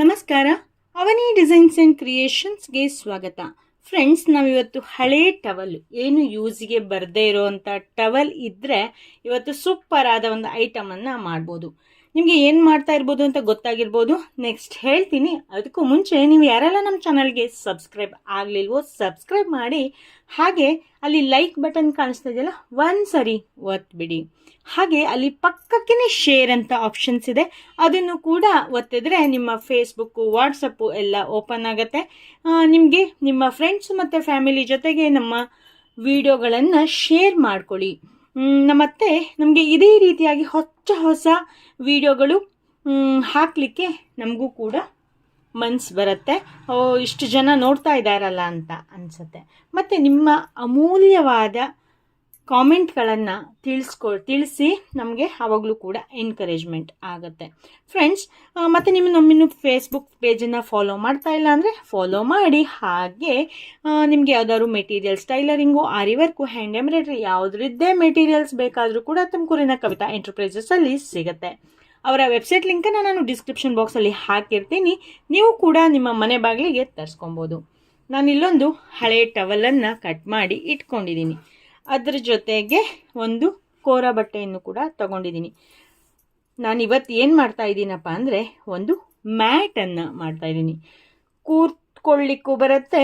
ನಮಸ್ಕಾರ. ಅವನಿ designs and ಕ್ರಿಯೇಷನ್ಸ್ಗೆ ಸ್ವಾಗತ. Friends, ನಾವಿವತ್ತು ಹಳೆ ಟವಲ್, ಏನು ಯೂಸ್ಗೆ ಬರದೇ ಇರೋವಂಥ ಟವಲ್ ಇದ್ದರೆ ಇವತ್ತು ಸೂಪರ್ ಆದ ಒಂದು ಐಟಮನ್ನು ಮಾಡ್ಬೋದು. ನಿಮಗೆ ಏನು ಮಾಡ್ತಾ ಇರ್ಬೋದು ಅಂತ ಗೊತ್ತಾಗಿರ್ಬೋದು. ನೆಕ್ಸ್ಟ್ ಹೇಳ್ತೀನಿ. ಅದಕ್ಕೂ ಮುಂಚೆ ನೀವು ಯಾರೆಲ್ಲ ನಮ್ಮ ಚಾನಲ್ಗೆ ಸಬ್ಸ್ಕ್ರೈಬ್ ಆಗಲಿಲ್ವೋ ಸಬ್ಸ್ಕ್ರೈಬ್ ಮಾಡಿ. ಹಾಗೆ ಅಲ್ಲಿ ಲೈಕ್ ಬಟನ್ ಕಾಣಿಸ್ತಾ ಇದೆಯಲ್ಲ, ಒಂದು ಸರಿ ಒತ್ಬಿಡಿ. ಹಾಗೆ ಅಲ್ಲಿ ಪಕ್ಕಕ್ಕೇ ಶೇರ್ ಅಂತ ಆಪ್ಷನ್ಸ್ ಇದೆ. ಅದನ್ನು ಕೂಡ ಒತ್ತಿದ್ರೆ ನಿಮ್ಮ ಫೇಸ್ಬುಕ್ಕು ವಾಟ್ಸಪ್ಪು ಎಲ್ಲ ಓಪನ್ ಆಗುತ್ತೆ. ನಿಮಗೆ ನಿಮ್ಮ ಫ್ರೆಂಡ್ಸ್ ಮತ್ತು ಫ್ಯಾಮಿಲಿ ಜೊತೆಗೆ ನಮ್ಮ ವಿಡಿಯೋಗಳನ್ನು ಶೇರ್ ಮಾಡ್ಕೊಳ್ಳಿ. ಮತ್ತೆ ನಮಗೆ ಇದೇ ರೀತಿಯಾಗಿ ಹೊಚ್ಚ ಹೊಸ ವಿಡಿಯೋಗಳು ಹಾಕಲಿಕ್ಕೆ ನಮಗೂ ಕೂಡ ಮನ್ಸು ಬರುತ್ತೆ. ಇಷ್ಟು ಜನ ನೋಡ್ತಾ ಇದ್ದಾರಲ್ಲ ಅಂತ ಅನಿಸುತ್ತೆ. ಮತ್ತು ನಿಮ್ಮ ಅಮೂಲ್ಯವಾದ ಕಾಮೆಂಟ್ಗಳನ್ನು ತಿಳಿಸ್ಕೊ, ತಿಳಿಸಿ ನಮಗೆ ಆವಾಗಲೂ ಕೂಡ ಎನ್ಕರೇಜ್ಮೆಂಟ್ ಆಗುತ್ತೆ. ಫ್ರೆಂಡ್ಸ್ ಮತ್ತು ನಿಮ್ಮ ನಮ್ಮಿನ್ನು ಫೇಸ್ಬುಕ್ ಪೇಜನ್ನು ಫಾಲೋ ಮಾಡ್ತಾ ಇಲ್ಲ ಅಂದರೆ ಫಾಲೋ ಮಾಡಿ. ಹಾಗೆ ನಿಮಗೆ ಯಾವ್ದಾದ್ರು materials tailoring aari work hand embroidery ಯಾವುದ್ರದ್ದೇ materials ಬೇಕಾದರೂ ಕೂಡ ತುಮಕೂರಿನ ಕವಿತಾ ಎಂಟರ್ಪ್ರೈಸಸಲ್ಲಿ ಸಿಗುತ್ತೆ. ಅವರ ವೆಬ್ಸೈಟ್ ಲಿಂಕನ್ನು ನಾನು ಡಿಸ್ಕ್ರಿಪ್ಷನ್ ಬಾಕ್ಸಲ್ಲಿ ಹಾಕಿರ್ತೀನಿ. ನೀವು ಕೂಡ ನಿಮ್ಮ ಮನೆ ಬಾಗಿಲಿಗೆ ತರಿಸ್ಕೊಬೋದು. ನಾನು ಇಲ್ಲೊಂದು ಹಳೆ ಟವಲನ್ನು ಕಟ್ ಮಾಡಿ ಇಟ್ಕೊಂಡಿದ್ದೀನಿ ಅದ್ರ ಜೊತೆಗೆ ಒಂದು ಕೋರ ಬಟ್ಟೆಯನ್ನು ಕೂಡ ತಗೊಂಡಿದ್ದೀನಿ. ನಾನು ಇವತ್ತು ಏನು ಮಾಡ್ತಾ ಇದ್ದೀನಪ್ಪ ಅಂದರೆ ಒಂದು ಮ್ಯಾಟನ್ನು ಮಾಡ್ತಾ ಇದ್ದೀನಿ. ಕೂತ್ಕೊಳ್ಳಿಕ್ಕೂ ಬರುತ್ತೆ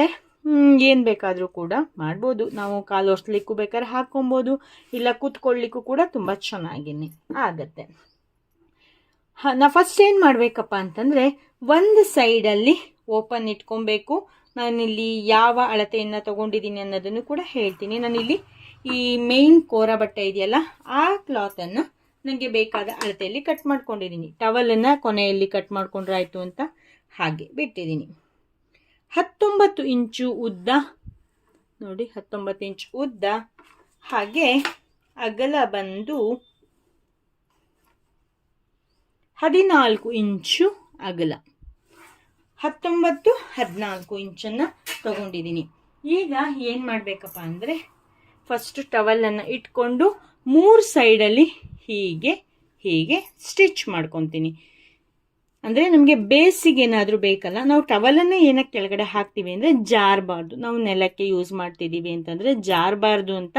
ಏನು ಬೇಕಾದರೂ ಕೂಡ ಮಾಡ್ಬೋದು. ನಾವು ಕಾಲು ಒರೆಸ್ಲಿಕ್ಕೂ ಬೇಕಾದ್ರೆ ಹಾಕ್ಕೊಬೋದು, ಇಲ್ಲ ಕೂತ್ಕೊಳ್ಳಿಕ್ಕೂ ಕೂಡ ತುಂಬ ಚೆನ್ನಾಗಿನೇ ಆಗತ್ತೆ. ಹ, ನಾ ಫಸ್ಟ್ ಏನು ಮಾಡಬೇಕಪ್ಪ ಅಂತಂದರೆ ಒಂದು ಸೈಡಲ್ಲಿ ಓಪನ್ ಇಟ್ಕೊಬೇಕು. ನಾನಿಲ್ಲಿ ಯಾವ ಅಳತೆಯನ್ನು ತಗೊಂಡಿದ್ದೀನಿ ಅನ್ನೋದನ್ನು ಕೂಡ ಹೇಳ್ತೀನಿ. ನಾನಿಲ್ಲಿ ಈ ಮೇನ್ ಕೋರ ಬಟ್ಟೆ ಇದೆಯಲ್ಲ, ಆ ಕ್ಲಾತನ್ನು ನನಗೆ ಬೇಕಾದ ಅಳತೆಯಲ್ಲಿ ಕಟ್ ಮಾಡ್ಕೊಂಡಿದ್ದೀನಿ. ಟವಲನ್ನು ಕೊನೆಯಲ್ಲಿ ಕಟ್ ಮಾಡ್ಕೊಂಡ್ರೆ ಆಯಿತು ಅಂತ ಹಾಗೆ ಬಿಟ್ಟಿದ್ದೀನಿ. ಹತ್ತೊಂಬತ್ತು ಇಂಚು ಉದ್ದ, ನೋಡಿ ಹತ್ತೊಂಬತ್ತು ಇಂಚು ಉದ್ದ, ಹಾಗೆ ಅಗಲ ಬಂದು ಹದಿನಾಲ್ಕು ಇಂಚು ಅಗಲ. ಹತ್ತೊಂಬತ್ತು ಹದಿನಾಲ್ಕು ಇಂಚನ್ನು ತಗೊಂಡಿದ್ದೀನಿ. ಈಗ ಏನು ಮಾಡಬೇಕಪ್ಪ ಅಂದರೆ ಫಸ್ಟ್ ಟವಲನ್ನು ಇಟ್ಕೊಂಡು ಮೂರು ಸೈಡಲ್ಲಿ ಹೀಗೆ ಹೀಗೆ ಸ್ಟಿಚ್ ಮಾಡ್ಕೊತೀನಿ. ಅಂದರೆ ನಮಗೆ ಬೇಸಿಗೆ ಏನಾದರೂ ಬೇಕಲ್ಲ, ನಾವು ಟವಲನ್ನೇ ಏನಕ್ಕೆ ಕೆಳಗಡೆ ಹಾಕ್ತೀವಿ ಅಂದರೆ ಜಾರಬಾರ್ದು. ನಾವು ನೆಲಕ್ಕೆ ಯೂಸ್ ಮಾಡ್ತಿದ್ದೀವಿ ಅಂತಂದರೆ ಜಾರಬಾರ್ದು ಅಂತ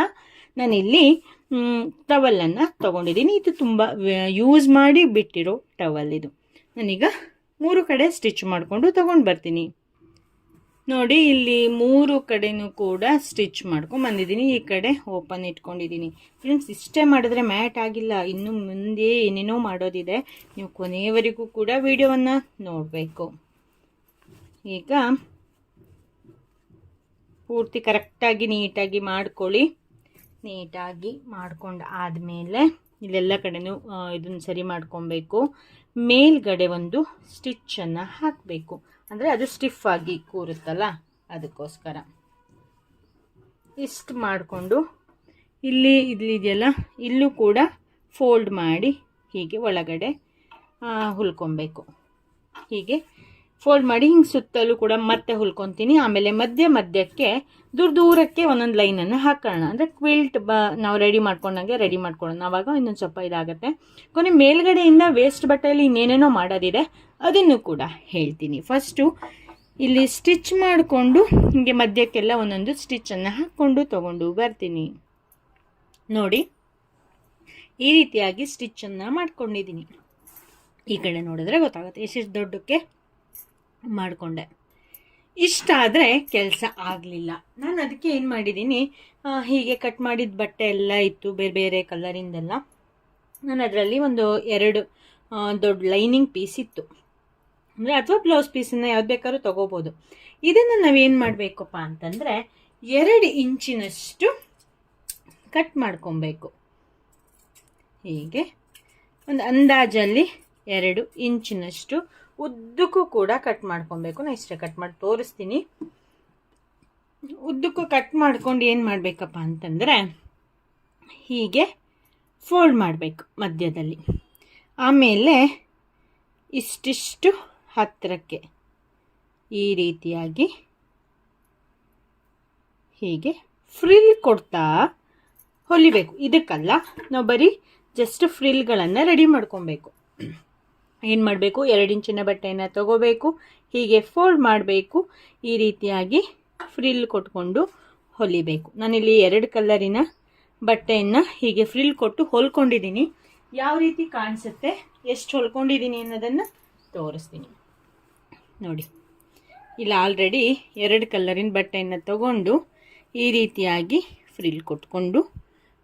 ನಾನಿಲ್ಲಿ ಟವಲನ್ನು ತೊಗೊಂಡಿದ್ದೀನಿ. ಇದು ತುಂಬ ಯೂಸ್ ಮಾಡಿ ಬಿಟ್ಟಿರೋ ಟವಲ್ ಇದು. ನಾನೀಗ ಮೂರು ಕಡೆ ಸ್ಟಿಚ್ ಮಾಡಿಕೊಂಡು ತೊಗೊಂಡು ಬರ್ತೀನಿ. ನೋಡಿ, ಇಲ್ಲಿ ಮೂರು ಕಡೆನೂ ಕೂಡ ಸ್ಟಿಚ್ ಮಾಡ್ಕೊಂಡು ಬಂದಿದ್ದೀನಿ. ಈ ಕಡೆ ಓಪನ್ ಇಟ್ಕೊಂಡಿದ್ದೀನಿ. ಫ್ರೆಂಡ್ಸ್, ಇಷ್ಟೇ ಮಾಡಿದ್ರೆ ಮ್ಯಾಟ್ ಆಗಿಲ್ಲ. ಇನ್ನು ಮುಂದೆ ಏನೇನೋ ಮಾಡೋದಿದೆ. ನೀವು ಕೊನೆಯವರೆಗೂ ಕೂಡ ವಿಡಿಯೋವನ್ನು ನೋಡಬೇಕು. ಈಗ ಪೂರ್ತಿ ಕರೆಕ್ಟಾಗಿ, ನೀಟಾಗಿ ಮಾಡ್ಕೊಳ್ಳಿ. ನೀಟಾಗಿ ಮಾಡ್ಕೊಂಡು ಆದಮೇಲೆ ಇಲ್ಲೆಲ್ಲ ಕಡೆನೂ ಇದನ್ನು ಸರಿ ಮಾಡ್ಕೊಬೇಕು. ಮೇಲ್ಗಡೆ ಒಂದು ಸ್ಟಿಚ್ಚನ್ನು ಹಾಕಬೇಕು. ಅಂದರೆ ಅದು ಸ್ಟಿಫ್ ಆಗಿ ಕೂರುತ್ತಲ್ಲ? ಅದಕ್ಕೋಸ್ಕರ. ಇಷ್ಟು ಮಾಡಿಕೊಂಡು ಇಲ್ಲಿ ಇಲ್ಲಿದೆಯಲ್ಲ ಇಲ್ಲೂ ಕೂಡ ಫೋಲ್ಡ್ ಮಾಡಿ ಹೀಗೆ ಒಳಗಡೆ ಹುಲ್ಕೊಬೇಕು. ಹೀಗೆ ಫೋಲ್ಡ್ ಮಾಡಿ ಹಿಂಗೆ ಸುತ್ತಲೂ ಕೂಡ ಮತ್ತೆ ಹುಲ್ಕೊತೀನಿ. ಆಮೇಲೆ ಮಧ್ಯ ಮಧ್ಯಕ್ಕೆ ದೂರ ದೂರಕ್ಕೆ ಒಂದೊಂದು ಲೈನನ್ನು ಹಾಕೋಣ. ಅಂದರೆ ಕ್ವಿಲ್ಟ್ ಬ, ನಾವು ರೆಡಿ ಮಾಡ್ಕೊಂಡಂಗೆ ರೆಡಿ ಮಾಡ್ಕೊಳ್ಳೋಣ. ಆವಾಗ ಇನ್ನೊಂದು ಸ್ವಲ್ಪ ಇದಾಗುತ್ತೆ. ಕೊನೆ ಮೇಲ್ಗಡೆಯಿಂದ ವೇಸ್ಟ್ ಬಟ್ಟೆಯಲ್ಲಿ ಇನ್ನೇನೇನೋ ಮಾಡೋದಿದೆ. ಅದನ್ನು ಕೂಡ ಹೇಳ್ತೀನಿ. ಫಸ್ಟು ಇಲ್ಲಿ ಸ್ಟಿಚ್ ಮಾಡಿಕೊಂಡು, ಹೀಗೆ ಮಧ್ಯಕ್ಕೆಲ್ಲ ಒಂದೊಂದು ಸ್ಟಿಚ್ಚನ್ನು ಹಾಕ್ಕೊಂಡು ತೊಗೊಂಡು ಬರ್ತೀನಿ. ನೋಡಿ, ಈ ರೀತಿಯಾಗಿ ಸ್ಟಿಚ್ಚನ್ನು ಮಾಡ್ಕೊಂಡಿದ್ದೀನಿ. ಈ ಕಡೆ ನೋಡಿದ್ರೆ ಗೊತ್ತಾಗುತ್ತೆ ಎಷ್ಟು ದೊಡ್ಡಕ್ಕೆ ಮಾಡಿಕೊಂಡೆ. ಇಷ್ಟಾದರೆ ಕೆಲಸ ಆಗಲಿಲ್ಲ. ನಾನು ಅದಕ್ಕೆ ಏನು ಮಾಡಿದ್ದೀನಿ ಹೀಗೆ ಕಟ್ ಮಾಡಿದ ಬಟ್ಟೆ ಎಲ್ಲ ಇತ್ತು, ಬೇರೆ ಬೇರೆ ಕಲರಿಂದೆಲ್ಲ ನಾನು ಅದರಲ್ಲಿ ಒಂದು ಎರಡು ದೊಡ್ಡ ಲೈನಿಂಗ್ ಪೀಸ್ ಇತ್ತು. ಅಂದರೆ ಅಥವಾ ಬ್ಲೌಸ್ ಪೀಸನ್ನು ಯಾವ್ದು ಬೇಕಾದ್ರೂ ತೊಗೋಬೋದು. ಇದನ್ನು ನಾವೇನು ಮಾಡಬೇಕಪ್ಪ ಅಂತಂದರೆ ಎರಡು ಇಂಚಿನಷ್ಟು ಕಟ್ ಮಾಡ್ಕೊಬೇಕು. ಹೀಗೆ. ಒಂದು ಅಂದಾಜಲ್ಲಿ ಎರಡು ಇಂಚಿನಷ್ಟು ಉದ್ದಕ್ಕೂ ಕೂಡ ಕಟ್ ಮಾಡ್ಕೊಬೇಕು. ನಾನು ಇಷ್ಟೇ ಕಟ್ ಮಾಡಿ ತೋರಿಸ್ತೀನಿ. ಉದ್ದಕ್ಕೂ ಕಟ್ ಮಾಡ್ಕೊಂಡು ಏನು ಮಾಡಬೇಕಪ್ಪ ಅಂತಂದರೆ ಹೀಗೆ ಫೋಲ್ಡ್ ಮಾಡಬೇಕು ಮಧ್ಯದಲ್ಲಿ. ಆಮೇಲೆ ಇಷ್ಟಿಷ್ಟು ಹತ್ತಿರಕ್ಕೆ ಈ ರೀತಿಯಾಗಿ ಹೀಗೆ ಫ್ರಿಲ್ ಕೊಡ್ತಾ ಹೊಲಿಬೇಕು. ಇದಕ್ಕಲ್ಲ ನಾವು ಬರೀ ಜಸ್ಟ್ ಫ್ರಿಲ್ಗಳನ್ನು ರೆಡಿ ಮಾಡ್ಕೊಬೇಕು. ಏನು ಮಾಡಬೇಕು? ಎರಡು ಇಂಚಿನ ಬಟ್ಟೆಯನ್ನು ತಗೋಬೇಕು. ಹೀಗೆ ಫೋಲ್ಡ್ ಮಾಡಬೇಕು. ಈ ರೀತಿಯಾಗಿ ಫ್ರಿಲ್ ಕೊಟ್ಕೊಂಡು ಹೊಲಿಬೇಕು. ನಾನಿಲ್ಲಿ ಎರಡು ಕಲರಿನ ಬಟ್ಟೆಯನ್ನು ಹೀಗೆ ಫ್ರಿಲ್ ಕೊಟ್ಟು ಹೊಲ್ಕೊಂಡಿದ್ದೀನಿ. ಯಾವ ರೀತಿ ಕಾಣಿಸುತ್ತೆ? ಎಷ್ಟು ಹೊಲ್ಕೊಂಡಿದ್ದೀನಿ ಅನ್ನೋದನ್ನು ತೋರಿಸ್ತೀನಿ. ನೋಡಿ. ಇಲ್ಲಿ ಆಲ್ರೆಡಿ ಎರಡು ಕಲರಿನ ಬಟ್ಟೆಯನ್ನು ತಗೊಂಡು ಈ ರೀತಿಯಾಗಿ ಫ್ರಿಲ್ ಕೊಟ್ಕೊಂಡು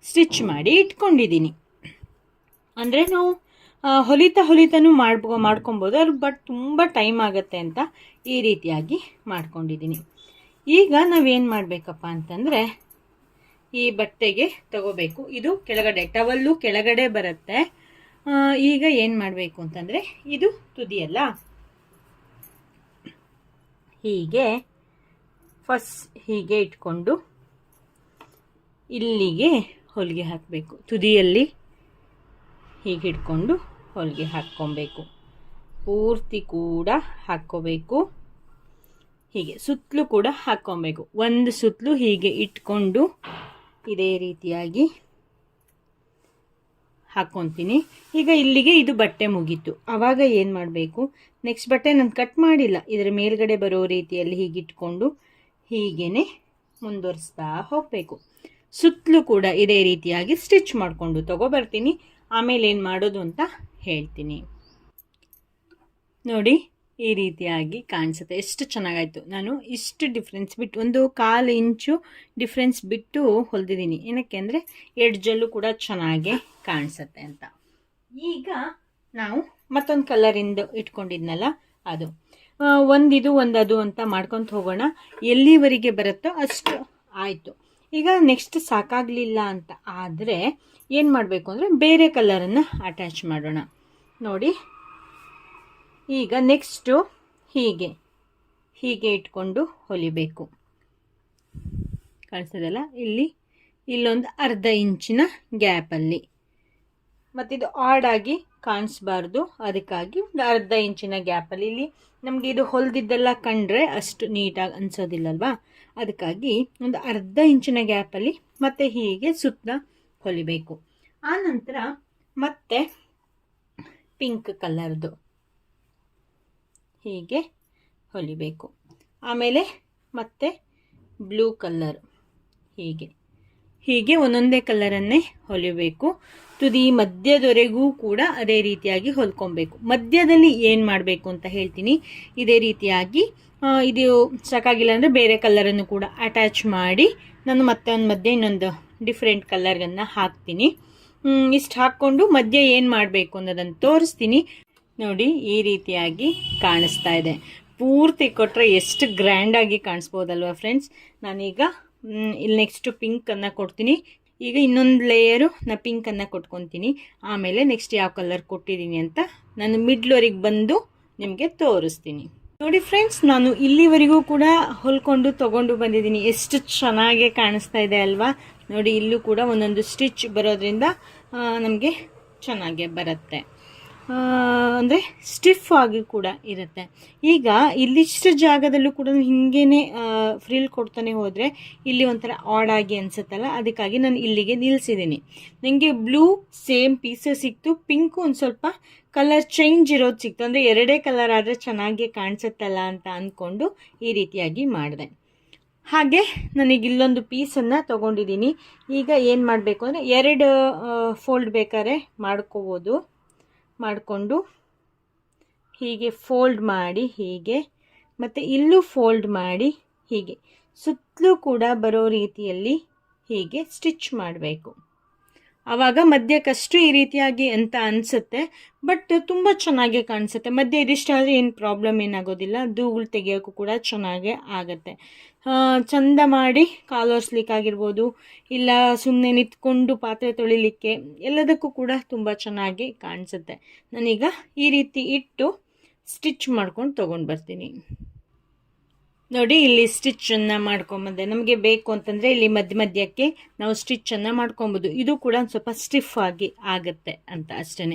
ಸ್ಟಿಚ್ ಮಾಡಿ ಇಟ್ಕೊಂಡಿದ್ದೀನಿ. ಅಂದರೆ ನಾವು ಹೊಲಿತಾ ಹೊಲಿತಾನು ಮಾಡ್ಬೋ, ಮಾಡ್ಕೊಬೋದು. ಅದ್ರ ಬಟ್ ತುಂಬ ಟೈಮ್ ಆಗುತ್ತೆ ಅಂತ ಈ ರೀತಿಯಾಗಿ ಮಾಡ್ಕೊಂಡಿದ್ದೀನಿ. ಈಗ ನಾವೇನು ಮಾಡಬೇಕಪ್ಪ ಅಂತಂದರೆ ಈ ಬಟ್ಟೆಗೆ ತಗೋಬೇಕು. ಇದು ಕೆಳಗಡೆ ಟವಲ್ಲು ಕೆಳಗಡೆ ಬರುತ್ತೆ. ಈಗ ಏನು ಮಾಡಬೇಕು ಅಂತಂದರೆ ಇದು ತುದಿಯಲ್ಲ ಹೀಗೆ ಫಸ್ಟ್ ಹೀಗೆ ಇಟ್ಕೊಂಡು ಇಲ್ಲಿಗೆ ಹೊಲಿಗೆ ಹಾಕಬೇಕು. ತುದಿಯಲ್ಲಿ ಹೀಗೆ ಇಟ್ಕೊಂಡು ಹೊಲಿಗೆ ಹಾಕ್ಕೊಬೇಕು. ಪೂರ್ತಿ ಕೂಡ ಹಾಕ್ಕೋಬೇಕು. ಹೀಗೆ ಸುತ್ತಲೂ ಕೂಡ ಹಾಕ್ಕೊಬೇಕು. ಒಂದು ಸುತ್ತಲೂ ಹೀಗೆ ಇಟ್ಕೊಂಡು ಇದೇ ರೀತಿಯಾಗಿ ಹಾಕ್ಕೊತೀನಿ. ಈಗ ಇಲ್ಲಿಗೆ ಇದು ಬಟ್ಟೆ ಮುಗೀತು. ಆವಾಗ ಏನು ಮಾಡಬೇಕು? ನೆಕ್ಸ್ಟ್ ಬಟ್ಟೆ ನಾನು ಕಟ್ ಮಾಡಿಲ್ಲ. ಇದರ ಮೇಲ್ಗಡೆ ಬರೋ ರೀತಿಯಲ್ಲಿ ಹೀಗೆ ಇಟ್ಕೊಂಡು ಹೀಗೇನೆ ಮುಂದುವರಿಸ್ತಾ ಹೋಗಬೇಕು. ಸುತ್ತಲೂ ಕೂಡ ಇದೇ ರೀತಿಯಾಗಿ ಸ್ಟಿಚ್ ಮಾಡಿಕೊಂಡು ತಗೊಬರ್ತೀನಿ ಆಮೇಲೆ ಏನು ಮಾಡೋದು ಅಂತ ಹೇಳ್ತೀನಿ. ನೋಡಿ, ಈ ರೀತಿಯಾಗಿ ಕಾಣಿಸುತ್ತೆ. ಎಷ್ಟು ಚೆನ್ನಾಗಾಯಿತು. ನಾನು ಇಷ್ಟು ಡಿಫ್ರೆನ್ಸ್ ಬಿಟ್ಟು, ಒಂದು ಕಾಲು ಇಂಚು ಡಿಫ್ರೆನ್ಸ್ ಬಿಟ್ಟು ಹೊಲಿದಿದ್ದೀನಿ. ಏನಕ್ಕೆ ಅಂದರೆ ಎಡ್ಜಲ್ಲೂ ಕೂಡ ಚೆನ್ನಾಗೆ ಕಾಣಿಸುತ್ತೆ ಅಂತ. ಈಗ ನಾವು ಮತ್ತೊಂದು ಕಲರಿಂದ ಇಟ್ಕೊಂಡಿದ್ನಲ್ಲ ಅದು. ಒಂದಿದು ಒಂದದು ಅಂತ ಮಾಡ್ಕೊತ ಹೋಗೋಣ. ಎಲ್ಲಿವರೆಗೆ ಬರುತ್ತೋ ಅಷ್ಟು ಆಯಿತು. ಈಗ ನೆಕ್ಸ್ಟ್ ಸಾಕಾಗಲಿಲ್ಲ ಅಂತ ಆದರೆ ಏನು ಮಾಡಬೇಕು ಅಂದರೆ ಬೇರೆ ಕಲರನ್ನು ಅಟ್ಯಾಚ್ ಮಾಡೋಣ. ನೋಡಿ. ಈಗ ನೆಕ್ಸ್ಟು ಹೀಗೆ ಹೀಗೆ ಇಟ್ಕೊಂಡು ಹೊಲಿಬೇಕು. ಕಾಣಿಸೋದಲ್ಲ? ಇಲ್ಲಿ, ಇಲ್ಲೊಂದು ಅರ್ಧ ಇಂಚಿನ ಗ್ಯಾಪಲ್ಲಿ ಮತ್ತಿದು ಆಡಾಗಿ ಕಾಣಿಸ್ಬಾರ್ದು. ಅದಕ್ಕಾಗಿ ಒಂದು ಅರ್ಧ ಇಂಚಿನ ಗ್ಯಾಪಲ್ಲಿ ಇಲ್ಲಿ ನಮಗೆ ಇದು ಹೊಲ್ದಿದ್ದೆಲ್ಲ ಕಂಡ್ರೆ ಅಷ್ಟು ನೀಟಾಗಿ ಅನಿಸೋದಿಲ್ಲಲ್ವಾ? ಅದಕ್ಕಾಗಿ ಒಂದು ಅರ್ಧ ಇಂಚಿನ ಗ್ಯಾಪಲ್ಲಿ ಮತ್ತೆ ಹೀಗೆ ಸುತ್ತ ಹೊಲಿಬೇಕು. ಆನಂತರ ಮತ್ತೆ ಪಿಂಕ್ ಕಲರ್ದು ಹೀಗೆ ಹೊಲಿಬೇಕು. ಆಮೇಲೆ ಮತ್ತೆ ಬ್ಲೂ ಕಲ್ಲರ್ ಹೀಗೆ. ಹೀಗೆ ಒಂದೊಂದೇ ಕಲರನ್ನೇ ಹೊಲಿಬೇಕು. ತುದಿ ಮಧ್ಯದವರೆಗೂ ಕೂಡ ಅದೇ ರೀತಿಯಾಗಿ ಹೊಲ್ಕೊಬೇಕು. ಮಧ್ಯದಲ್ಲಿ ಏನು ಮಾಡಬೇಕು ಅಂತ ಹೇಳ್ತೀನಿ. ಇದೇ ರೀತಿಯಾಗಿ ಇದು ಸಾಕಾಗಿಲ್ಲ ಅಂದರೆ ಬೇರೆ ಕಲರನ್ನು ಕೂಡ ಅಟ್ಯಾಚ್ ಮಾಡಿ ನಾನು ಮತ್ತೆ ಒಂದು ಮಧ್ಯೆ ಇನ್ನೊಂದು ಡಿಫ್ರೆಂಟ್ ಕಲರ್ಗನ್ನು ಹಾಕ್ತೀನಿ. ಇಷ್ಟು ಹಾಕ್ಕೊಂಡು ಮಧ್ಯೆ ಏನು ಮಾಡಬೇಕು ಅನ್ನೋದನ್ನು ತೋರಿಸ್ತೀನಿ. ನೋಡಿ, ಈ ರೀತಿಯಾಗಿ ಕಾಣಿಸ್ತಾ ಇದೆ. ಪೂರ್ತಿ ಕೊಟ್ಟರೆ ಎಷ್ಟು ಗ್ರ್ಯಾಂಡಾಗಿ ಕಾಣಿಸ್ಬೋದಲ್ವಾ ಫ್ರೆಂಡ್ಸ್ ನಾನೀಗ ಇಲ್ಲಿ ನೆಕ್ಸ್ಟು ಪಿಂಕನ್ನು ಕೊಡ್ತೀನಿ. ಈಗ ಇನ್ನೊಂದು ಲೇಯರು ನಾ ಪಿಂಕನ್ನು ಕೊಟ್ಕೊತೀನಿ. ಆಮೇಲೆ ನೆಕ್ಸ್ಟ್ ಯಾವ ಕಲರ್ ಕೊಟ್ಟಿದ್ದೀನಿ ಅಂತ ನಾನು ಮಿಡ್ಲ್ವರೆಗೆ ಬಂದು ನಿಮಗೆ ತೋರಿಸ್ತೀನಿ. ನೋಡಿ ಫ್ರೆಂಡ್ಸ್ ನಾನು ಇಲ್ಲಿವರೆಗೂ ಕೂಡ ಹೊಲ್ಕೊಂಡು ತಗೊಂಡು ಬಂದಿದ್ದೀನಿ ಎಷ್ಟು ಚೆನ್ನಾಗಿ ಕಾಣಿಸ್ತಾ ಇದೆ ಅಲ್ವಾ? ನೋಡಿ ಇಲ್ಲೂ ಕೂಡ ಒಂದೊಂದು ಸ್ಟಿಚ್ ಬರೋದ್ರಿಂದ ನಮಗೆ ಚೆನ್ನಾಗೆ ಬರುತ್ತೆ. ಅಂದರೆ ಸ್ಟಿಫ್ ಆಗಿ ಕೂಡ ಇರುತ್ತೆ. ಈಗ ಇಲ್ಲಿಷ್ಟು ಜಾಗದಲ್ಲೂ ಕೂಡ ಹಿಂಗೇನೆ ಫ್ರೀಲ್ ಕೊಡ್ತಾನೆ ಹೋದರೆ ಇಲ್ಲಿ ಒಂಥರ ಆಡ್ ಆಗಿ ಅನಿಸುತ್ತಲ್ಲ, ಅದಕ್ಕಾಗಿ ನಾನು ಇಲ್ಲಿಗೆ ನಿಲ್ಲಿಸಿದ್ದೀನಿ ನನಗೆ ಬ್ಲೂ ಸೇಮ್ ಪೀಸಸ್ ಸಿಕ್ತು ಪಿಂಕು ಒಂದು ಸ್ವಲ್ಪ ಕಲರ್ ಚೇಂಜ್ ಇರೋದು ಸಿಕ್ತು. ಅಂದರೆ ಎರಡೇ ಕಲರ್ ಆದರೆ ಚೆನ್ನಾಗಿ ಕಾಣಿಸುತ್ತಲ್ಲ ಅಂತ ಅಂದ್ಕೊಂಡು ಈ ರೀತಿಯಾಗಿ ಮಾಡಿದೆ. ಹಾಗೆ ನನಗೆ ಇಲ್ಲೊಂದು ಪೀಸನ್ನು ತೊಗೊಂಡಿದ್ದೀನಿ. ಈಗ ಏನು ಮಾಡಬೇಕು ಅಂದರೆ ಎರಡು ಫೋಲ್ಡ್ ಬೇಕಾದ್ರೆ ಮಾಡ್ಕೋಬೋದು. ಮಾಡಿಕೊಂಡು ಹೀಗೆ ಫೋಲ್ಡ್ ಮಾಡಿ ಹೀಗೆ, ಮತ್ತು ಇಲ್ಲೂ ಫೋಲ್ಡ್ ಮಾಡಿ ಹೀಗೆ, ಸುತ್ತಲೂ ಕೂಡ ಬರೋ ರೀತಿಯಲ್ಲಿ ಹೀಗೆ ಸ್ಟಿಚ್ ಮಾಡಬೇಕು. ಆವಾಗ ಮಧ್ಯಕ್ಕಷ್ಟು ಈ ರೀತಿಯಾಗಿ ಅಂತ ಅನಿಸುತ್ತೆ, ಬಟ್ ತುಂಬ ಚೆನ್ನಾಗಿ ಕಾಣಿಸುತ್ತೆ. ಮಧ್ಯ ಇದಿಷ್ಟಾದರೆ ಏನು ಪ್ರಾಬ್ಲಮ್ ಏನಾಗೋದಿಲ್ಲ ಧೂಳು ತೆಗಿಯೋಕ್ಕೂ ಕೂಡ ಚೆನ್ನಾಗೇ ಆಗುತ್ತೆ. ಚಂದ ಮಾಡಿ ಕಾಲು ಒರೆಸ್ಲಿಕ್ಕಾಗಿರ್ಬೋದು ಇಲ್ಲ ಸುಮ್ಮನೆ ನಿಂತ್ಕೊಂಡು ಪಾತ್ರೆ ತೊಳಿಲಿಕ್ಕೆ, ಎಲ್ಲದಕ್ಕೂ ಕೂಡ ತುಂಬ ಚೆನ್ನಾಗಿ ಕಾಣಿಸುತ್ತೆ. ನಾನೀಗ ಈ ರೀತಿ ಇಟ್ಟು ಸ್ಟಿಚ್ ಮಾಡ್ಕೊಂಡು ತೊಗೊಂಡು ಬರ್ತೀನಿ. ನೋಡಿ, ಇಲ್ಲಿ ಸ್ಟಿಚ್ಚನ್ನು ಮಾಡ್ಕೊಂಬಂದೆ. ನಮಗೆ ಬೇಕು ಅಂತಂದರೆ ಇಲ್ಲಿ ಮಧ್ಯ ಮಧ್ಯಕ್ಕೆ ನಾವು ಸ್ಟಿಚ್ಚನ್ನು ಮಾಡ್ಕೊಬೋದು. ಇದು ಕೂಡ ಸ್ವಲ್ಪ ಸ್ಟಿಫ್ ಆಗಿ ಆಗುತ್ತೆ ಅಂತ ಅಷ್ಟೇ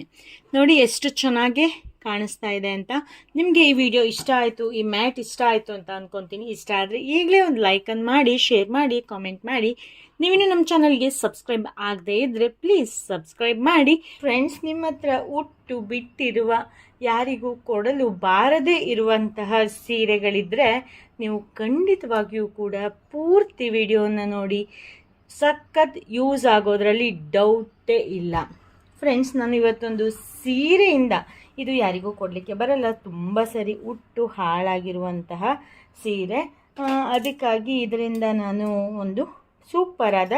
ನೋಡಿ, ಎಷ್ಟು ಚೆನ್ನಾಗಿ ಕಾಣಿಸ್ತಾ ಇದೆ ಅಂತ. ನಿಮಗೆ ಈ ವಿಡಿಯೋ ಇಷ್ಟ ಆಯಿತು, ಈ ಮ್ಯಾಟ್ ಇಷ್ಟ ಆಯಿತು ಅಂತ ಅಂದ್ಕೊತೀನಿ ಇಷ್ಟ ಆದರೆ ಈಗಲೇ ಒಂದು ಲೈಕನ್ನು ಮಾಡಿ ಶೇರ್ ಮಾಡಿ ಕಾಮೆಂಟ್ ಮಾಡಿ. ನೀವಿನ್ನೂ ನಮ್ಮ ಚಾನಲ್ಗೆ ಸಬ್ಸ್ಕ್ರೈಬ್ ಆಗದೇ ಇದ್ದರೆ ಪ್ಲೀಸ್ ಸಬ್ಸ್ಕ್ರೈಬ್ ಮಾಡಿ. ಫ್ರೆಂಡ್ಸ್ ನಿಮ್ಮ ಹತ್ರ ಉಟ್ಟು ಬಿಟ್ಟಿರುವ, ಯಾರಿಗೂ ಕೊಡಲು ಬಾರದೇ ಇರುವಂತಹ ಸೀರೆಗಳಿದ್ದರೆ ನೀವು ಖಂಡಿತವಾಗಿಯೂ ಕೂಡ ಪೂರ್ತಿ ವಿಡಿಯೋನ ನೋಡಿ. ಸಖತ್ ಯೂಸ್ ಆಗೋದರಲ್ಲಿ ಡೌಟೇ ಇಲ್ಲ. ಫ್ರೆಂಡ್ಸ್ ನಾನು ಇವತ್ತೊಂದು ಸೀರೆಯಿಂದ ಇದು ಯಾರಿಗೂ ಕೊಡಲಿಕ್ಕೆ ಬರಲ್ಲ. ತುಂಬ ಸರಿ ಉಟ್ಟು ಹಾಳಾಗಿರುವಂತಹ ಸೀರೆ. ಅದಕ್ಕಾಗಿ ಇದರಿಂದ ನಾನು ಒಂದು ಸೂಪರಾದ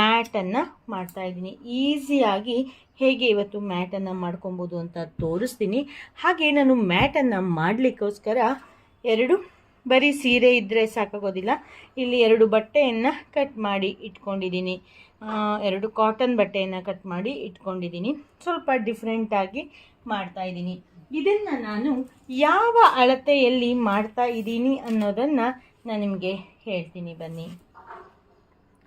ಮ್ಯಾಟನ್ನು ಮಾಡ್ತಾಯಿದ್ದೀನಿ ಈಸಿಯಾಗಿ ಹೇಗೆ ಇವತ್ತು ಮ್ಯಾಟನ್ನು ಮಾಡ್ಕೊಬೋದು ಅಂತ ತೋರಿಸ್ತೀನಿ. ಹಾಗೆ ನಾನು ಮ್ಯಾಟನ್ನು ಮಾಡಲಿಕ್ಕೋಸ್ಕರ ಎರಡು ಬರೀ ಸೀರೆ ಇದ್ದರೆ ಸಾಕಾಗೋದಿಲ್ಲ. ಇಲ್ಲಿ ಎರಡು ಬಟ್ಟೆಯನ್ನು ಕಟ್ ಮಾಡಿ ಇಟ್ಕೊಂಡಿದ್ದೀನಿ. ಎರಡು ಕಾಟನ್ ಬಟ್ಟೆಯನ್ನು ಕಟ್ ಮಾಡಿ ಇಟ್ಕೊಂಡಿದ್ದೀನಿ. ಸ್ವಲ್ಪ ಡಿಫ್ರೆಂಟಾಗಿ ಮಾಡ್ತಾ ಇದ್ದೀನಿ. ಇದನ್ನು ನಾನು ಯಾವ ಅಳತೆಯಲ್ಲಿ ಮಾಡ್ತಾ ಇದ್ದೀನಿ ಅನ್ನೋದನ್ನು ನಾನು ನಿಮಗೆ ಹೇಳ್ತೀನಿ ಬನ್ನಿ.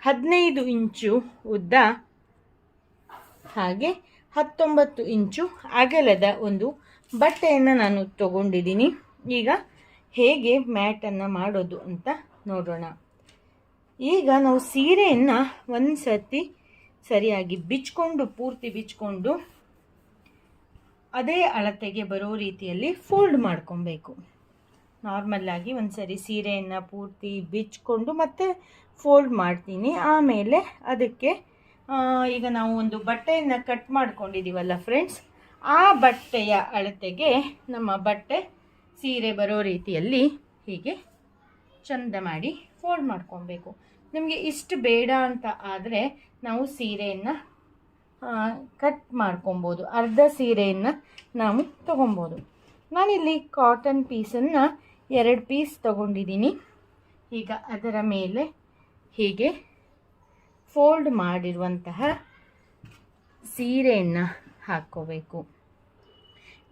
ಹದಿನೈದು ಇಂಚು ಉದ್ದ ಹಾಗೆ ಹತ್ತೊಂಬತ್ತು ಇಂಚು ಅಗಲದ ಒಂದು ಬಟ್ಟೆಯನ್ನು ನಾನು ತಗೊಂಡಿದ್ದೀನಿ. ಈಗ ಹೇಗೆ ಮ್ಯಾಟನ್ನು ಮಾಡೋದು ಅಂತ ನೋಡೋಣ. ಈಗ ನಾವು ಸೀರೆಯನ್ನು ಒಂದು ಸತಿ ಸರಿಯಾಗಿ ಬಿಚ್ಕೊಂಡು, ಪೂರ್ತಿ ಬಿಚ್ಕೊಂಡು ಅದೇ ಅಳತೆಗೆ ಬರೋ ರೀತಿಯಲ್ಲಿ ಫೋಲ್ಡ್ ಮಾಡ್ಕೊಬೇಕು. ನಾರ್ಮಲ್ಲಾಗಿ ಒಂದು ಸರಿ ಸೀರೆಯನ್ನು ಪೂರ್ತಿ ಬಿಚ್ಕೊಂಡು ಮತ್ತೆ ಫೋಲ್ಡ್ ಮಾಡ್ತೀನಿ. ಆಮೇಲೆ ಅದಕ್ಕೆ ಈಗ ನಾವು ಒಂದು ಬಟ್ಟೆಯನ್ನು ಕಟ್ ಮಾಡ್ಕೊಂಡಿದ್ದೀವಲ್ಲ ಫ್ರೆಂಡ್ಸ್ ಆ ಬಟ್ಟೆಯ ಅಳತೆಗೆ ನಮ್ಮ ಬಟ್ಟೆ ಸೀರೆ ಬರೋ ರೀತಿಯಲ್ಲಿ ಹೀಗೆ ಚಂದ ಮಾಡಿ ಫೋಲ್ಡ್ ಮಾಡ್ಕೊಬೇಕು. ನಮಗೆ ಇಷ್ಟು ಬೇಡ ಅಂತ ಆದರೆ ನಾವು ಸೀರೆಯನ್ನು ಕಟ್ ಮಾಡ್ಕೊಬೋದು. ಅರ್ಧ ಸೀರೆಯನ್ನು ನಾವು ತಗೊಬೋದು. ನಾನಿಲ್ಲಿ ಕಾಟನ್ ಪೀಸನ್ನು ಎರಡು ಪೀಸ್ ತಗೊಂಡಿದ್ದೀನಿ. ಈಗ ಅದರ ಮೇಲೆ ಹೀಗೆ ಫೋಲ್ಡ್ ಮಾಡಿರುವಂತಹ ಸೀರೆಯನ್ನು ಹಾಕ್ಕೋಬೇಕು.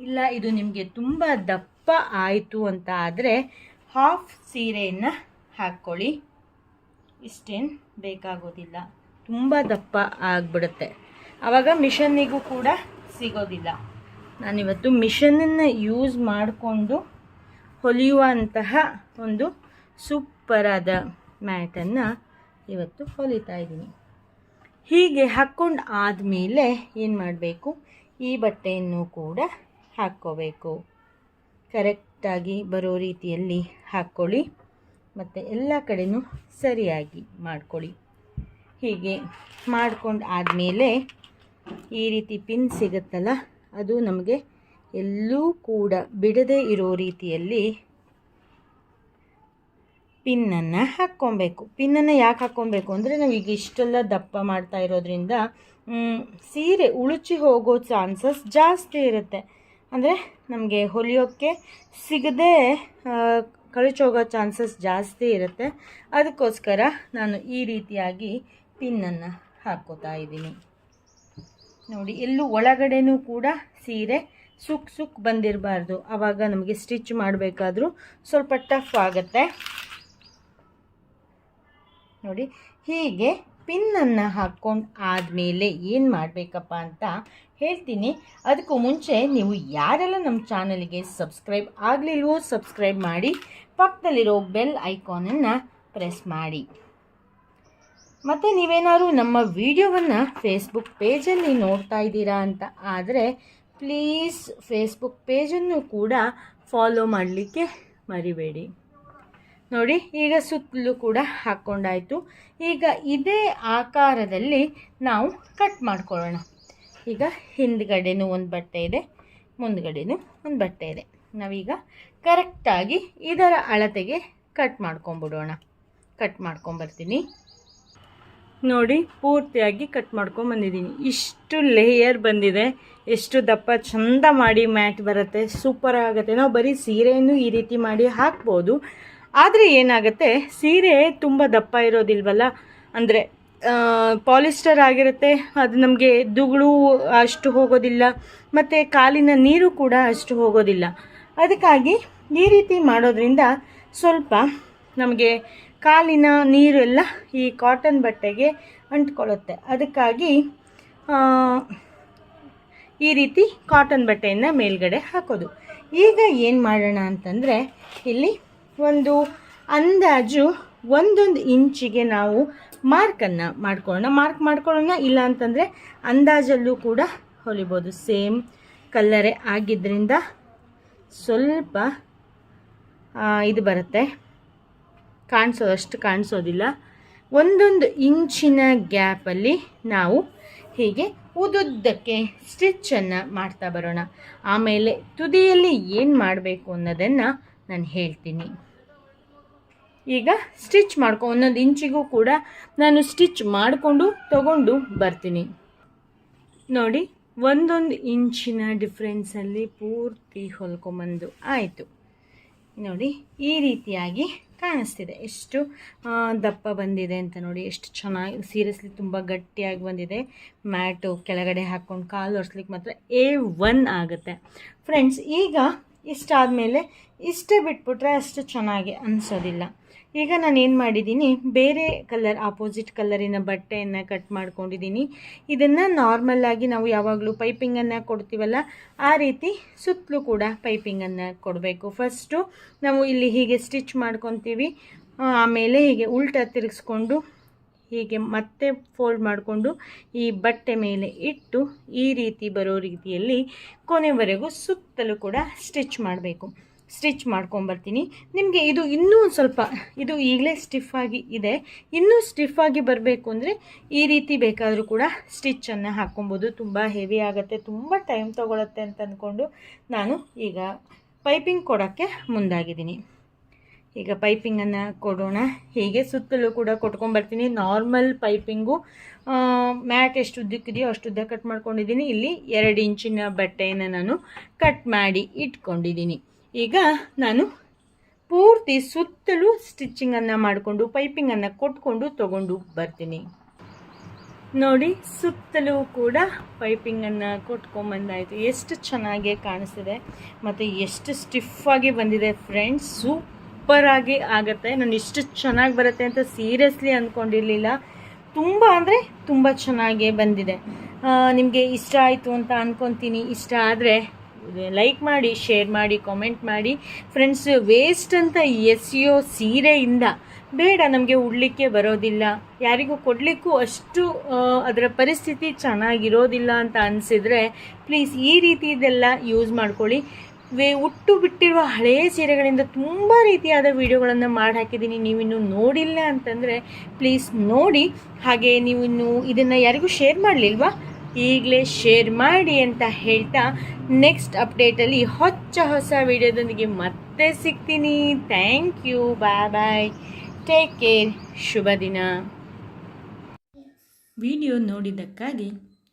ಇಲ್ಲ, ಇದು ನಿಮಗೆ ತುಂಬ ದಪ್ಪ ಆಯಿತು ಅಂತ ಆದರೆ ಹಾಫ್ ಸೀರೆಯನ್ನು ಹಾಕ್ಕೊಳ್ಳಿ. ಇಷ್ಟೇನು ಬೇಕಾಗೋದಿಲ್ಲ. ತುಂಬ ದಪ್ಪ ಆಗಿಬಿಡುತ್ತೆ. ಆವಾಗ ಮಿಷನ್ನಿಗೂ ಕೂಡ ಸಿಗೋದಿಲ್ಲ. ನಾನಿವತ್ತು ಮಿಷನನ್ನು ಯೂಸ್ ಮಾಡಿಕೊಂಡು ಹೊಲಿಯುವಂತಹ ಒಂದು ಸೂಪರಾದ ಮ್ಯಾಟನ್ನು ಇವತ್ತು ಹೊಲಿತಾ ಇದ್ದೀನಿ. ಹೀಗೆ ಹಾಕ್ಕೊಂಡು ಆದಮೇಲೆ ಏನು ಮಾಡಬೇಕು? ಈ ಬಟ್ಟೆಯನ್ನು ಕೂಡ ಹಾಕ್ಕೋಬೇಕು. ಕರೆಕ್ಟಾಗಿ ಬರೋ ರೀತಿಯಲ್ಲಿ ಹಾಕ್ಕೊಳ್ಳಿ. ಮತ್ತು ಎಲ್ಲ ಕಡೆಯೂ ಸರಿಯಾಗಿ ಮಾಡ್ಕೊಳ್ಳಿ. ಹೀಗೆ ಮಾಡ್ಕೊಂಡು ಆದಮೇಲೆ ಈ ರೀತಿ ಪಿನ್ ಸಿಗುತ್ತಲ್ಲ, ಅದು ನಮಗೆ ಎಲ್ಲೂ ಕೂಡ ಬಿಡದೇ ಇರೋ ರೀತಿಯಲ್ಲಿ ಪಿನ್ನನ್ನು ಹಾಕ್ಕೊಬೇಕು. ಪಿನ್ನನ್ನು ಯಾಕೆ ಹಾಕ್ಕೊಬೇಕು ಅಂದರೆ ಈಗ ಇಷ್ಟೆಲ್ಲ ದಪ್ಪ ಮಾಡ್ತಾ ಇರೋದ್ರಿಂದ ಸೀರೆ ಉಳುಚಿ ಹೋಗೋ ಚಾನ್ಸಸ್ ಜಾಸ್ತಿ ಇರುತ್ತೆ. ಅಂದರೆ ನಮಗೆ ಹೊಲಿಯೋಕ್ಕೆ ಸಿಗದೆ ಕಳಚೋಗೋ ಚಾನ್ಸಸ್ ಜಾಸ್ತಿ ಇರುತ್ತೆ. ಅದಕ್ಕೋಸ್ಕರ ನಾನು ಈ ರೀತಿಯಾಗಿ ಪಿನ್ನನ್ನು ಹಾಕ್ಕೋತಾ ಇದ್ದೀನಿ. ನೋಡಿ, ಎಲ್ಲೂ ಒಳಗಡೆನೂ ಕೂಡ ಸೀರೆ ಸುಕ್ ಸುಕ್ ಬಂದಿರಬಾರ್ದು. ಆವಾಗ ನಮಗೆ ಸ್ಟಿಚ್ ಮಾಡಬೇಕಾದ್ರೂ ಸ್ವಲ್ಪ ಟಫ್ ಆಗುತ್ತೆ. ನೋಡಿ, ಹೀಗೆ ಪಿನ್ನನ್ನು ಹಾಕ್ಕೊಂಡು ಆದಮೇಲೆ ಏನು ಮಾಡಬೇಕಪ್ಪ ಅಂತ ಹೇಳ್ತೀನಿ. ಅದಕ್ಕೂ ಮುಂಚೆ ನೀವು ಯಾರೆಲ್ಲ ನಮ್ಮ ಚಾನಲ್ಗೆ ಸಬ್ಸ್ಕ್ರೈಬ್ ಆಗಲಿಲ್ವೋ ಸಬ್ಸ್ಕ್ರೈಬ್ ಮಾಡಿ, ಪಕ್ಕದಲ್ಲಿರೋ ಬೆಲ್ ಐಕಾನನ್ನು ಪ್ರೆಸ್ ಮಾಡಿ. ಮತ್ತು ನೀವೇನಾದ್ರು ನಮ್ಮ ವಿಡಿಯೋವನ್ನು ಫೇಸ್ಬುಕ್ ಪೇಜಲ್ಲಿ ನೋಡ್ತಾ ಇದ್ದೀರಾ ಅಂತ ಆದರೆ, ಪ್ಲೀಸ್ ಫೇಸ್ಬುಕ್ ಪೇಜನ್ನು ಕೂಡ ಫಾಲೋ ಮಾಡಲಿಕ್ಕೆ ಮರಿಬೇಡಿ. ನೋಡಿ, ಈಗ ಸುತ್ತಲೂ ಕೂಡ ಹಾಕ್ಕೊಂಡಾಯಿತು ಈಗ ಇದೇ ಆಕಾರದಲ್ಲಿ ನಾವು ಕಟ್ ಮಾಡ್ಕೊಳ್ಳೋಣ. ಈಗ ಹಿಂದ್ಗಡೆನೂ ಒಂದು ಬಟ್ಟೆ ಇದೆ, ಮುಂದ್ಗಡೆನೂ ಒಂದು ಬಟ್ಟೆ ಇದೆ. ನಾವೀಗ ಕರೆಕ್ಟಾಗಿ ಇದರ ಅಳತೆಗೆ ಕಟ್ ಮಾಡ್ಕೊಂಬಿಡೋಣ. ಕಟ್ ಮಾಡ್ಕೊಂಬರ್ತೀನಿ. ನೋಡಿ, ಪೂರ್ತಿಯಾಗಿ ಕಟ್ ಮಾಡ್ಕೊಂಬಂದಿದ್ದೀನಿ. ಇಷ್ಟು ಲೇಯರ್ ಬಂದಿದೆ, ಎಷ್ಟು ದಪ್ಪ ಚಂದ ಮಾಡಿ ಮ್ಯಾಟ್ ಬರುತ್ತೆ ಸೂಪರ್ ಆಗುತ್ತೆ. ನಾವು ಬರೀ ಸೀರೆಯನ್ನು ಈ ರೀತಿ ಮಾಡಿ ಹಾಕ್ಬೋದು. ಆದರೆ ಏನಾಗುತ್ತೆ, ಸೀರೆ ತುಂಬ ದಪ್ಪ ಇರೋದಿಲ್ವಲ್ಲ? ಅಂದರೆ ಪಾಲಿಸ್ಟರ್ ಆಗಿರುತ್ತೆ. ಅದು ನಮಗೆ ದುಗಳು ಅಷ್ಟು ಹೋಗೋದಿಲ್ಲ. ಮತ್ತು ಕಾಲಿನ ನೀರು ಕೂಡ ಅಷ್ಟು ಹೋಗೋದಿಲ್ಲ. ಅದಕ್ಕಾಗಿ ಈ ರೀತಿ ಮಾಡೋದ್ರಿಂದ ಸ್ವಲ್ಪ ನಮಗೆ ಕಾಲಿನ ನೀರೆಲ್ಲ ಈ ಕಾಟನ್ ಬಟ್ಟೆಗೆ ಅಂಟ್ಕೊಳ್ಳುತ್ತೆ. ಅದಕ್ಕಾಗಿ ಈ ರೀತಿ ಕಾಟನ್ ಬಟ್ಟೆಯನ್ನು ಮೇಲ್ಗಡೆ ಹಾಕೋದು. ಈಗ ಏನು ಮಾಡೋಣ ಅಂತಂದರೆ, ಇಲ್ಲಿ ಒಂದು ಅಂದಾಜು ಒಂದೊಂದು ಇಂಚಿಗೆ ನಾವು ಮಾರ್ಕನ್ನು ಮಾಡ್ಕೊಳ್ಳೋಣ. ಮಾರ್ಕ್ ಮಾಡ್ಕೊಳ್ಳೋಣ, ಇಲ್ಲ ಅಂತಂದರೆ ಅಂದಾಜಲ್ಲೂ ಕೂಡ ಹೊಲಿಬೋದು. ಸೇಮ್ ಕಲ್ಲರೇ ಆಗಿದ್ದರಿಂದ ಸ್ವಲ್ಪ ಇದು ಬರುತ್ತೆ. ಕಾಣಿಸೋದಷ್ಟು ಕಾಣಿಸೋದಿಲ್ಲ. ಒಂದೊಂದು ಇಂಚಿನ ಗ್ಯಾಪಲ್ಲಿ ನಾವು ಹೀಗೆ ಉದುದ್ದಕ್ಕೆ ಸ್ಟಿಚ್ಚನ್ನು ಮಾಡ್ತಾ ಬರೋಣ. ಆಮೇಲೆ ತುದಿಯಲ್ಲಿ ಏನು ಮಾಡಬೇಕು ಅನ್ನೋದನ್ನು ನಾನು ಹೇಳ್ತೀನಿ. ಈಗ ಸ್ಟಿಚ್ ಮಾಡ್ಕೊ, ಒಂದೊಂದು ಇಂಚಿಗೂ ಕೂಡ ನಾನು ಸ್ಟಿಚ್ ಮಾಡಿಕೊಂಡು ತಗೊಂಡು ಬರ್ತೀನಿ. ನೋಡಿ, ಒಂದೊಂದು ಇಂಚಿನ ಡಿಫ್ರೆನ್ಸಲ್ಲಿ ಪೂರ್ತಿ ಹೊಲ್ಕೊಂಬಂದು ಆಯಿತು. ನೋಡಿ, ಈ ರೀತಿಯಾಗಿ ಕಾಣಿಸ್ತಿದೆ. ಎಷ್ಟು ದಪ್ಪ ಬಂದಿದೆ ಅಂತ ನೋಡಿ, ಎಷ್ಟು ಚೆನ್ನಾಗಿ, ಸೀರಿಯಸ್ಲಿ ತುಂಬ ಗಟ್ಟಿಯಾಗಿ ಬಂದಿದೆ. ಮ್ಯಾಟು ಕೆಳಗಡೆ ಹಾಕ್ಕೊಂಡು ಕಾಲು ಒರೆಸ್ಲಿಕ್ಕೆ ಮಾತ್ರ ಎ ಒನ್ ಆಗುತ್ತೆ. ಫ್ರೆಂಡ್ಸ್ ಈಗ ಇಷ್ಟಾದಮೇಲೆ ಇಷ್ಟೇ ಬಿಟ್ಬಿಟ್ರೆ ಅಷ್ಟು ಚೆನ್ನಾಗಿ ಅನಿಸೋದಿಲ್ಲ. ಈಗ ನಾನು ಏನು ಮಾಡಿದ್ದೀನಿ, ಬೇರೆ ಕಲರ್ ಆಪೋಸಿಟ್ ಕಲರಿನ ಬಟ್ಟೆಯನ್ನು ಕಟ್ ಮಾಡ್ಕೊಂಡಿದ್ದೀನಿ. ಇದನ್ನು ನಾರ್ಮಲ್ಲಾಗಿ ನಾವು ಯಾವಾಗಲೂ ಪೈಪಿಂಗನ್ನು ಕೊಡ್ತೀವಲ್ಲ, ಆ ರೀತಿ ಸುತ್ತಲೂ ಕೂಡ ಪೈಪಿಂಗನ್ನು ಕೊಡಬೇಕು. ಫಸ್ಟು ನಾವು ಇಲ್ಲಿ ಹೀಗೆ ಸ್ಟಿಚ್ ಮಾಡ್ಕೊತೀವಿ ಆಮೇಲೆ ಹೀಗೆ ಉಲ್ಟ ತಿರುಗಿಸ್ಕೊಂಡು ಹೀಗೆ ಮತ್ತೆ ಫೋಲ್ಡ್ ಮಾಡಿಕೊಂಡು ಈ ಬಟ್ಟೆ ಮೇಲೆ ಇಟ್ಟು ಈ ರೀತಿ ಬರೋ ರೀತಿಯಲ್ಲಿ ಕೊನೆವರೆಗೂ ಸುತ್ತಲೂ ಕೂಡ ಸ್ಟಿಚ್ ಮಾಡಬೇಕು. ಸ್ಟಿಚ್ ಮಾಡ್ಕೊಂಬರ್ತೀನಿ. ನಿಮಗೆ ಇದು ಇನ್ನೂ ಸ್ವಲ್ಪ, ಇದು ಈಗಲೇ ಸ್ಟಿಫಾಗಿ ಇದೆ. ಇನ್ನೂ ಸ್ಟಿಫಾಗಿ ಬರಬೇಕು ಅಂದರೆ ಈ ರೀತಿ ಬೇಕಾದರೂ ಕೂಡ ಸ್ಟಿಚ್ಚನ್ನು ಹಾಕ್ಕೊಬೋದು. ತುಂಬ ಹೆವಿ ಆಗುತ್ತೆ, ತುಂಬ ಟೈಮ್ ತೊಗೊಳತ್ತೆ ಅಂತ ಅಂದ್ಕೊಂಡು ನಾನು ಈಗ ಪೈಪಿಂಗ್ ಕೊಡೋಕ್ಕೆ ಮುಂದಾಗಿದ್ದೀನಿ. ಈಗ ಪೈಪಿಂಗನ್ನು ಕೊಡೋಣ. ಹೀಗೆ ಸುತ್ತಲೂ ಕೂಡ ಕೊಟ್ಕೊಂಡ್ಬರ್ತೀನಿ ನಾರ್ಮಲ್ ಪೈಪಿಂಗು ಮ್ಯಾಟ್ ಎಷ್ಟು ಉದ್ದಕ್ಕಿದೆಯೋ ಅಷ್ಟು ಉದ್ದ ಕಟ್ ಮಾಡ್ಕೊಂಡಿದ್ದೀನಿ. ಇಲ್ಲಿ ಎರಡು ಇಂಚಿನ ಬಟ್ಟೆಯನ್ನು ನಾನು ಕಟ್ ಮಾಡಿ ಇಟ್ಕೊಂಡಿದ್ದೀನಿ. ಈಗ ನಾನು ಪೂರ್ತಿ ಸುತ್ತಲೂ ಸ್ಟಿಚ್ಚಿಂಗನ್ನು ಮಾಡಿಕೊಂಡು ಪೈಪಿಂಗನ್ನು ಕೊಟ್ಕೊಂಡು ತಗೊಂಡು ಬರ್ತೀನಿ. ನೋಡಿ, ಸುತ್ತಲೂ ಕೂಡ ಪೈಪಿಂಗನ್ನು ಕೊಟ್ಕೊಂಬಂದಾಯಿತು ಎಷ್ಟು ಚೆನ್ನಾಗಿ ಕಾಣಿಸ್ತಿದೆ. ಮತ್ತು ಎಷ್ಟು ಸ್ಟಿಫಾಗಿ ಬಂದಿದೆ ಫ್ರೆಂಡ್ಸ್ ಸೂಪರಾಗಿ ಆಗುತ್ತೆ. ನಾನು ಇಷ್ಟು ಚೆನ್ನಾಗಿ ಬರುತ್ತೆ ಅಂತ ಸೀರಿಯಸ್ಲಿ ಅಂದ್ಕೊಂಡಿರಲಿಲ್ಲ ತುಂಬ ಅಂದರೆ ತುಂಬ ಚೆನ್ನಾಗೇ ಬಂದಿದೆ. ನಿಮಗೆ ಇಷ್ಟ ಆಯಿತು ಅಂತ ಅಂದ್ಕೊತೀನಿ ಇಷ್ಟ ಆದರೆ ಲೈಕ್ ಮಾಡಿ ಶೇರ್ ಮಾಡಿ ಕಾಮೆಂಟ್ ಮಾಡಿ. ಫ್ರೆಂಡ್ಸ್ ವೇಸ್ಟ್ ಅಂತ ಎಸೆಯೋ ಸೀರೆಯಿಂದ ಬೇಡ ನಮಗೆ ಉಡ್ಲಿಕ್ಕೆ ಬರೋದಿಲ್ಲ. ಯಾರಿಗೂ ಕೊಡಲಿಕ್ಕೂ ಅಷ್ಟು ಅದರ ಪರಿಸ್ಥಿತಿ ಚೆನ್ನಾಗಿರೋದಿಲ್ಲ ಅಂತ ಅನಿಸಿದರೆ ಪ್ಲೀಸ್ ಈ ರೀತಿದೆಲ್ಲ ಯೂಸ್ ಮಾಡ್ಕೊಳ್ಳಿ. ವೇ ಉಟ್ಟು ಬಿಟ್ಟಿರುವ ಹಳೆಯ ಸೀರೆಗಳಿಂದ ತುಂಬ ರೀತಿಯಾದ ವಿಡಿಯೋಗಳನ್ನು ಮಾಡಿ ಹಾಕಿದ್ದೀನಿ. ನೀವಿನ್ನು ನೋಡಿಲ್ಲ ಅಂತಂದರೆ ಪ್ಲೀಸ್ ನೋಡಿ. ಹಾಗೆ ನೀವು ಇನ್ನು ಇದನ್ನು ಯಾರಿಗೂ ಶೇರ್ ಮಾಡಲಿಲ್ವಾ? ಈಗಲೇ ಶೇರ್ ಮಾಡಿ ಅಂತ ಹೇಳ್ತಾ ನೆಕ್ಸ್ಟ್ ಅಪ್ಡೇಟಲ್ಲಿ ಹೊಚ್ಚ ಹೊಸ ವಿಡಿಯೋದೊಂದಿಗೆ ಮತ್ತೆ ಸಿಗ್ತೀನಿ. Thank you bye bye take care ಶುಭ ದಿನ. ವಿಡಿಯೋ ನೋಡಿದ್ದಕ್ಕಾಗಿ